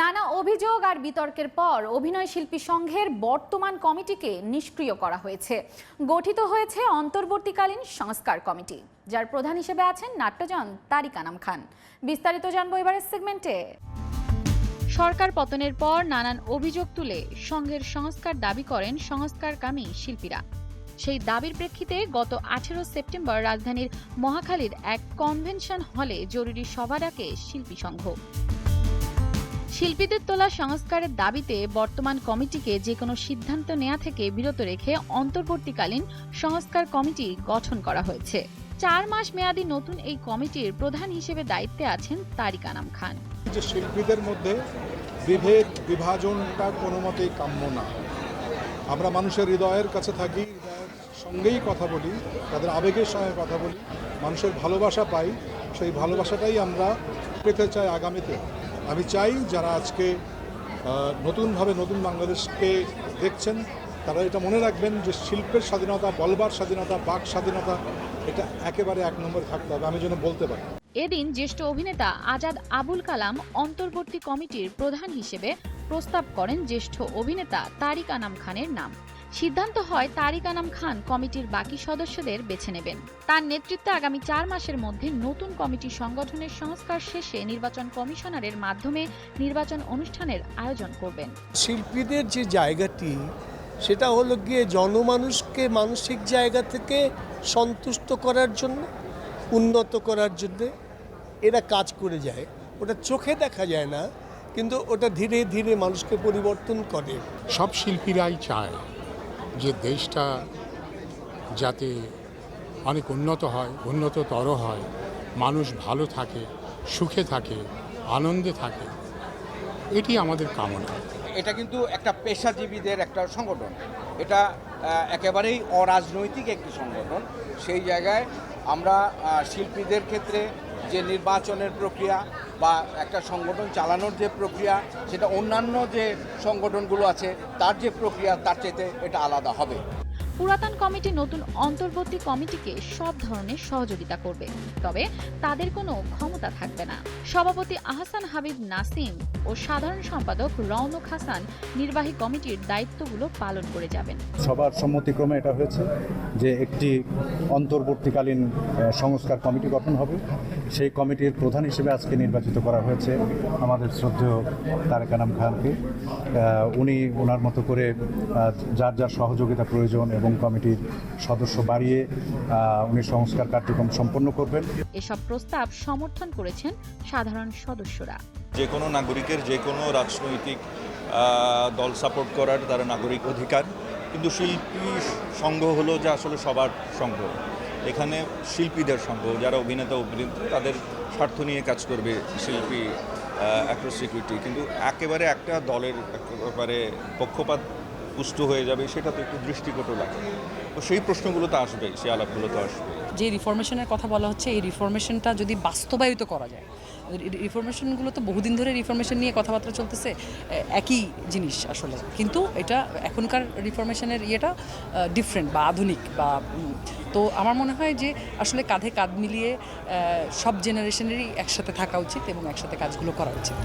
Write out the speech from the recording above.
নানা অভিযোগ আর বিতর্কের পর অভিনয় শিল্পী সংঘের বর্তমান কমিটিকে নিষ্ক্রিয় করা হয়েছে। গঠিত হয়েছে অন্তর্বর্তীকালীন সংস্কার কমিটি, যার প্রধান হিসেবে আছেন নাট্যজন তারিক আনাম খান। বিস্তারিত জানব এবারের সেগমেন্টে। সরকার পতনের পর নানান অভিযোগ তুলে সংঘের সংস্কার দাবি করেন সংস্কারকামী শিল্পীরা। সেই দাবির প্রেক্ষিতে গত আঠেরো সেপ্টেম্বর রাজধানীর মহাখালীর এক কনভেনশন হলে জরুরি সভা ডাকে শিল্পী সংঘ। শিল্পীদের তোলা সংস্কারের দাবিতে বর্তমান কমিটিকে যে কোনো সিদ্ধান্ত নেওয়া থেকে বিরত রেখে অন্তর্বর্তীকালীন সংস্কার কমিটি গঠন করা হয়েছে। চার মাস মেয়াদী নতুন এই কমিটির প্রধান হিসেবে দায়িত্বে আছেন তারিক আনাম খান। যে শিল্পীদের মধ্যে বিভেদ, বিভাজনটা কোনো মতেই কাম্য না। আমরা মানুষের হৃদয়ের কাছে থাকি সঙ্গেই কথা বলি, তাদের আবেগের সঙ্গে কথা বলি, মানুষের ভালোবাসা পাই, সেই ভালোবাসাটাই আমরা পেতে চাই আগামীতে। আমি চাই যারা আজকে নতুনভাবে নতুন বাংলাদেশকে দেখছেন, তারা এটা মনে রাখবেন যে শিল্পের স্বাধীনতা, বলবার স্বাধীনতা, বাক স্বাধীনতা, এটা একেবারে এক নম্বরে থাকতে হবে, আমি যেন বলতে পারি। এদিন জ্যেষ্ঠ অভিনেতা আজাদ আবুল কালাম অন্তর্বর্তী কমিটির প্রধান হিসেবে প্রস্তাব করেন জ্যেষ্ঠ অভিনেতা তারিক আনাম খানের নাম। সিদ্ধান্ত হয় তারিক আনাম খান কমিটির বাকি সদস্যদের বেছে নেবেন। তার নেতৃত্বে আগামী চার মাসের মধ্যে নতুন কমিটি সংগঠনের সংস্কার শেষে নির্বাচন কমিশনারের মাধ্যমে নির্বাচন অনুষ্ঠানের আয়োজন করবেন। শিল্পীদের যে জায়গাটি সেটা হলো গিয়ে জনমানুষকে মানসিক জায়গা থেকে সন্তুষ্ট করার জন্য উন্নত করার জন্য এরা কাজ করে যায়। ওটা চোখে দেখা যায় না কিন্তু ওটা ধীরে ধীরে মানুষকে পরিবর্তন করে। সব শিল্পীরাই চায় যে দেশটা যাতে অনেক উন্নত হয়, উন্নততর হয়, মানুষ ভালো থাকে, সুখে থাকে, আনন্দে থাকে, এটি আমাদের কামনা। এটা কিন্তু একটা পেশাজীবীদের একটা সংগঠন। এটা একেবারেই অরাজনৈতিক একটি সংগঠন। সেই জায়গায় আমরা শিল্পীদের ক্ষেত্রে যে নির্বাচনের প্রক্রিয়া বা একটা সংগঠন চালানোর যে প্রক্রিয়া সেটা অন্যান্য যে সংগঠনগুলো আছে তার যে প্রক্রিয়া তার চাইতে এটা আলাদা হবে। পুরাতন কমিটি নতুন অন্তর্বর্তী কমিটিকে সব ধরনের সহযোগিতা করবে। তবে তাদের কোনো ক্ষমতা থাকবে না। সভাপতি আহসান হাবিব নাসিম ও সাধারণ সম্পাদক রওনক হাসান নির্বাহী কমিটির দায়িত্বগুলো পালন করে যাবেন। সবার সম্মতিক্রমে এটা হয়েছে যে একটি অন্তর্বর্তীকালীন সংস্কার কমিটি গঠন হবে। সেই কমিটির প্রধান হিসেবে আজকে নির্বাচিত করা হয়েছে আমাদের শ্রদ্ধেয় তারেক আনাম খানকে। উনি ওনার মতো করে যার যার সহযোগিতা প্রয়োজন এবং কমিটির সদস্য বাড়িয়ে উনি সংস্কার কার্যক্রম সম্পন্ন করবেন। এসব প্রস্তাব সমর্থন করেছেন সাধারণ সদস্যরা। যে কোনো নাগরিকের যে কোনো রাজনৈতিক দল সাপোর্ট করার তার নাগরিক অধিকার। কিন্তু শিল্পী সংঘ হলো যে আসলে সবার সংঘ। এখানে শিল্পীদের সংঘ যারা অভিনেতা, অভিনেত্রী, তাদের স্বার্থ নিয়ে কাজ করবে শিল্পী অ্যাক্টর সিকিউরিটি কিন্তু একেবারে একটা দলের একেবারে পক্ষপাত পুষ্ট হয়ে যাবে, সেটা তো একটু দৃষ্টিকটু লাগে। তো সেই প্রশ্নগুলো তো আসবে সেই আলাপগুলো তো আসবে যে রিফরমেশনের কথা বলা হচ্ছে, এই রিফরমেশনটা যদি বাস্তবায়িত করা যায় রিফরমেশনগুলো তো বহুদিন ধরে রিফরমেশন নিয়ে কথাবার্তা চলতেছে একই জিনিস আসলে। কিন্তু এটা এখনকার রিফরমেশনের ইয়েটা ডিফারেন্ট বা আধুনিক বা তো আমার মনে হয় যে আসলে কাঁধে কাঁধ মিলিয়ে সব জেনারেশনেরই একসাথে থাকা উচিত এবং একসাথে কাজগুলো করা উচিত।